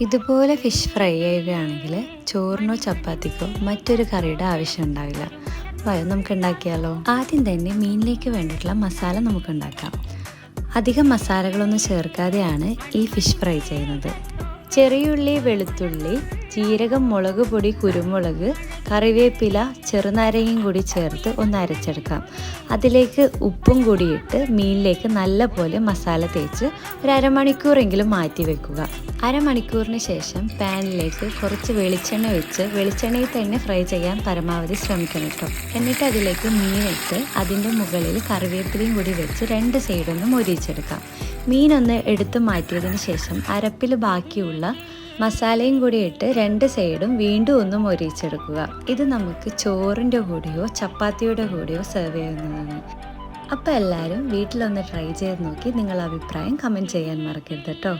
ഇതുപോലെ fish fry ചെയ്യുകയാണെങ്കിൽ ചോറിനോ ചപ്പാത്തിക്കോ മറ്റൊരു കറിയുടെ ആവശ്യം ഉണ്ടാവില്ല. വയോ നമുക്ക് ഉണ്ടാക്കിയാലോ? ആദ്യം തന്നെ മീനിലേക്ക് വേണ്ടിയിട്ടുള്ള മസാല നമുക്ക് ഉണ്ടാക്കാം. അധികം മസാലകളൊന്നും ചേർക്കാതെയാണ് ഈ ഫിഷ് ഫ്രൈ ചെയ്യുന്നത്. ചെറിയുള്ളി വെളുത്തുള്ളി ജീരകം മുളക് പൊടി കുരുമുളക് കറിവേപ്പില ചെറുനാരങ്ങയും കൂടി ചേർത്ത് ഒന്ന് അരച്ചെടുക്കാം. അതിലേക്ക് ഉപ്പും കൂടി ഇട്ട് മീനിലേക്ക് നല്ലപോലെ മസാല തേച്ച് ഒരു അരമണിക്കൂറെങ്കിലും മാറ്റി വെക്കുക. അരമണിക്കൂറിന് ശേഷം പാനിലേക്ക് കുറച്ച് വെളിച്ചെണ്ണ വെച്ച് വെളിച്ചെണ്ണയിൽ തന്നെ ഫ്രൈ ചെയ്യാൻ പരമാവധി ശ്രമിക്കണം കേട്ടോ. എന്നിട്ട് അതിലേക്ക് മീനിട്ട് അതിന്റെ മുകളിൽ കറിവേപ്പിലയും കൂടി വെച്ച് രണ്ട് സൈഡൊന്ന് മൊരിച്ചെടുക്കാം മീനൊന്ന് എടുത്തു മാറ്റിയതിന് ശേഷം അരപ്പിൽ ബാക്കിയുള്ള മസാലയും കൂടി ഇട്ട് രണ്ട് സൈഡും വീണ്ടും ഒന്ന് മൊരിച്ചെടുക്കുക ഇത് നമുക്ക് ചോറിന്റെ കൂടെയോ ചപ്പാത്തിയുടെ കൂടെയോ സെർവ് ചെയ്യുന്നതാണ് അപ്പോൾ എല്ലാവരും വീട്ടിലൊന്ന് ട്രൈ ചെയ്ത് നോക്കി നിങ്ങളുടെ അഭിപ്രായം കമന്റ് ചെയ്യാൻ മറക്കരുത് കേട്ടോ